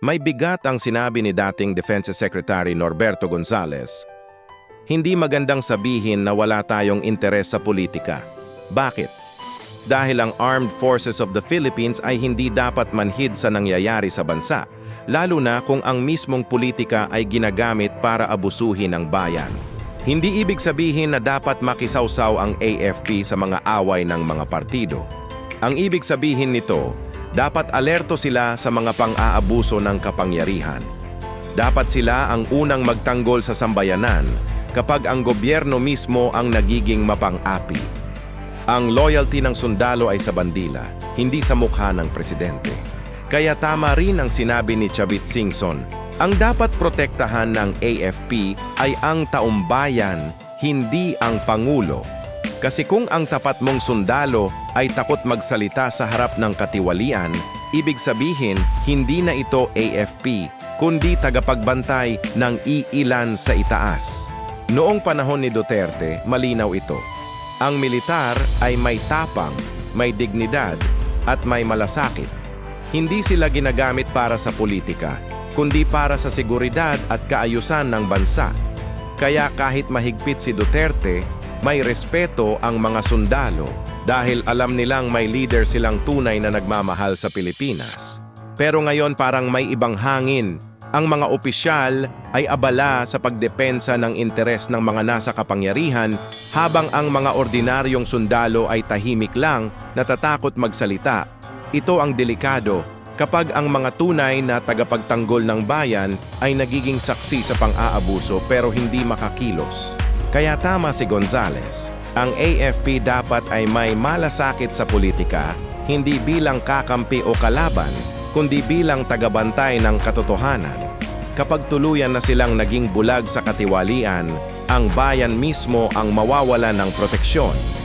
May bigat ang sinabi ni dating Defense Secretary Norberto Gonzales. Hindi magandang sabihin na wala tayong interes sa politika. Bakit? Dahil ang Armed Forces of the Philippines ay hindi dapat manhid sa nangyayari sa bansa, lalo na kung ang mismong politika ay ginagamit para abusuhin ang bayan. Hindi ibig sabihin na dapat makisawsaw ang AFP sa mga away ng mga partido. Ang ibig sabihin nito, dapat alerto sila sa mga pang-aabuso ng kapangyarihan. Dapat sila ang unang magtanggol sa sambayanan kapag ang gobyerno mismo ang nagiging mapang-api. Ang loyalty ng sundalo ay sa bandila, hindi sa mukha ng presidente. Kaya tama rin ang sinabi ni Chavit Singson, ang dapat protektahan ng AFP ay ang taumbayan, hindi ang pangulo. Kasi kung ang tapat mong sundalo ay takot magsalita sa harap ng katiwalian, ibig sabihin hindi na ito AFP, kundi tagapagbantay ng iilan sa itaas. Noong panahon ni Duterte, malinaw ito. Ang militar ay may tapang, may dignidad, at may malasakit. Hindi sila ginagamit para sa politika, kundi para sa seguridad at kaayusan ng bansa. Kaya kahit mahigpit si Duterte, may respeto ang mga sundalo dahil alam nilang may leader silang tunay na nagmamahal sa Pilipinas. Pero ngayon parang may ibang hangin. Ang mga opisyal ay abala sa pagdepensa ng interes ng mga nasa kapangyarihan habang ang mga ordinaryong sundalo ay tahimik lang natatakot magsalita. Ito ang delikado kapag ang mga tunay na tagapagtanggol ng bayan ay nagiging saksi sa pang-aabuso pero hindi makakilos. Kaya tama si Gonzales, ang AFP dapat ay may malasakit sa politika, hindi bilang kakampi o kalaban, kundi bilang tagabantay ng katotohanan. Kapag tuluyan na silang naging bulag sa katiwalian, ang bayan mismo ang mawawala ng proteksyon.